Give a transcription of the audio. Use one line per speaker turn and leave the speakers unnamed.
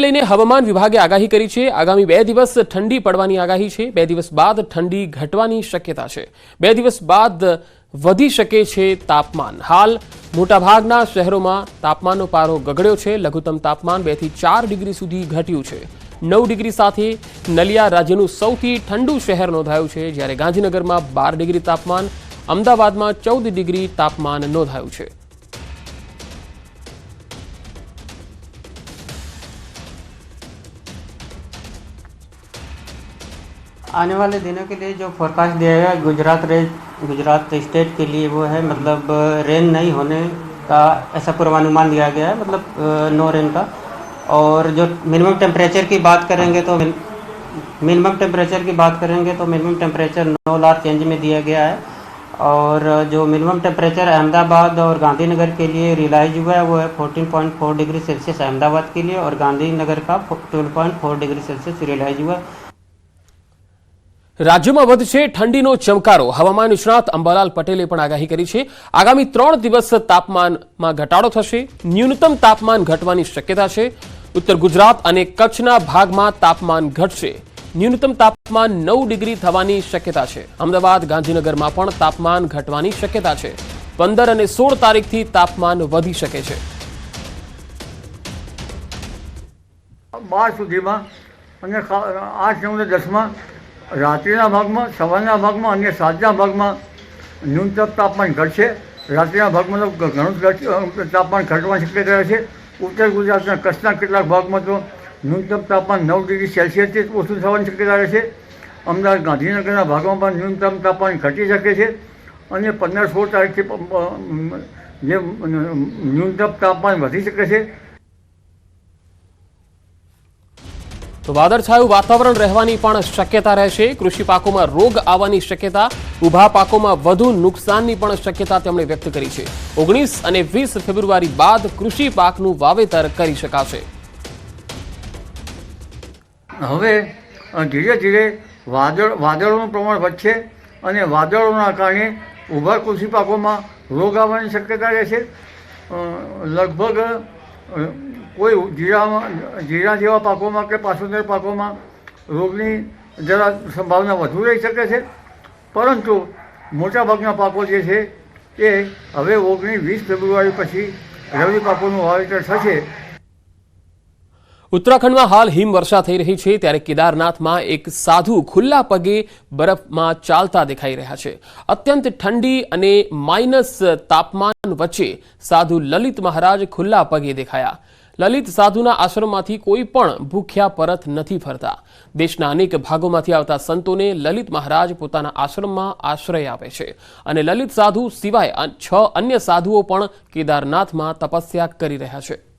લઈને હવામાન વિભાગે આગાહી કરી છે. આગામી બે દિવસ ઠંડી પડવાની આગાહી છે. બે દિવસ બાદ ઠંડી ઘટવાની શક્યતા છે. બે દિવસ બાદ વધી શકે છે તાપમાન. હાલ મોટાભાગના શહેરોમાં તાપમાનનો પારો ગગડ્યો છે. લઘુત્તમ તાપમાન બેથી ચાર ડિગ્રી સુધી ઘટ્યું છે. નવ ડિગ્રી સાથે નલિયા રાજ્યનું સૌથી ઠંડુ શહેર નોંધાયું છે. જ્યારે ગાંધીનગરમાં બાર ડિગ્રી તાપમાન, અમદાવાદમાં ચૌદ ડિગ્રી તાપમાન નોંધાયું છે.
आने वाले दिनों के लिए जो फोरकास्ट दिया गया गुजरात रे, गुजरात स्टेट के लिए वो है मतलब रेन नहीं होने का ऐसा पूर्वानुमान दिया गया है मतलब नो रेन का। और जो मिनिमम टेम्परेचर की बात करेंगे तो मिनिमम टेम्परेचर की बात करेंगे तो मिनिमम टेम्परेचर नौ लाख चेंज में दिया गया है। और जो मिनिमम टेम्परेचर अहमदाबाद और गांधीनगर के लिए रियलाइज़ हुआ है, वो है 14.4 डिग्री सेल्सियस अहमदाबाद के लिए, और गांधीनगर का 12.4 डिग्री सेल्सियस रियलाइज़ हुआ है।
રાજ્યમાં વધશે ઠંડીનો ચમકારો. હવામાન નિષ્ણાત અંબાલાલ પટેલે પણ આગાહી કરી છે. આગામી ત્રણ દિવસ તાપમાનમાં ઘટાડો થશે. ન્યૂનતમ તાપમાન ઘટવાની શક્યતા છે. ઉત્તર ગુજરાત અને કચ્છના ભાગમાં તાપમાન ઘટશે. ન્યૂનતમ તાપમાન નવ ડિગ્રી થવાની શક્યતા છે. અમદાવાદ, ગાંધીનગરમાં પણ તાપમાન ઘટવાની શક્યતા છે. પંદર અને સોળ તારીખથી તાપમાન વધી શકે છે.
બાર સુધીમાં અને આઠ, નવ દસમાં રાત્રિના ભાગમાં, સવારના ભાગમાં અને સાંજના ભાગમાં ન્યૂનતમ તાપમાન ઘટશે. રાત્રિના ભાગમાં તો ઘણું તાપમાન ઘટવાની શક્યતા છે. ઉત્તર ગુજરાતના કચ્છના કેટલાક ભાગમાં તો ન્યૂનતમ તાપમાન નવ ડિગ્રી સેલ્સિયસથી ઓછું થવાની શક્યતા રહેશે અમદાવાદ ગાંધીનગરના ભાગમાં પણ ન્યૂનતમ તાપમાન ઘટી શકે છે અને પંદર સોળ તારીખથી જે ન્યૂનતમ તાપમાન વધી શકે છે.
તો વાદળછાયું વાતાવરણ રહેવાની પણ શક્યતા રહેશે કૃષિ પાકોમાં રોગ આવવાની શક્યતા, ઊભા પાકોમાં વધુ નુકસાનની પણ શક્યતા તેમણે વ્યક્ત કરી છે. ઓગણીસ અને વીસ ફેબ્રુઆરી બાદ કૃષિ પાકનું વાવેતર કરી શકાશે.
હવે ધીરે ધીરે વાદળ, વાદળોનું પ્રમાણ વધશે અને વાદળોના કારણે ઊભા કૃષિ પાકોમાં રોગ આવવાની શક્યતા રહેશે. લગભગ કોઈ જીરામાં, જીરા જેવા પાકોમાં કે પાસુંદર પાકોમાં રોગની જરા સંભાવના વધુ રહી શકે છે. પરંતુ મોટાભાગના પાકો જે છે એ હવે ઓગણીસ વીસ ફેબ્રુઆરી પછી રવિ પાકોનું વાવેતર થશે.
ઉત્તરાખંડમાં હાલ હિમવર્ષા થઈ રહી છે ત્યારે કેદારનાથમાં એક સાધુ ખુલ્લા પગે બરફમાં ચાલતા દેખાઈ રહ્યા છે. અત્યંત ઠંડી અને માઇનસ તાપમાન વચ્ચે સાધુ લલિત મહારાજ ખુલ્લા પગે દેખાયા. લલિત સાધુના આશ્રમમાંથી કોઈ પણ ભૂખ્યા પરત નથી ફરતા. દેશના અનેક ભાગોમાંથી આવતા સંતોને લલિત મહારાજ પોતાના આશ્રમમાં આશ્રય આપે છે અને લલિત સાધુ સિવાય છ અન્ય સાધુઓ પણ કેદારનાથમાં તપસ્યા કરી રહ્યા છે.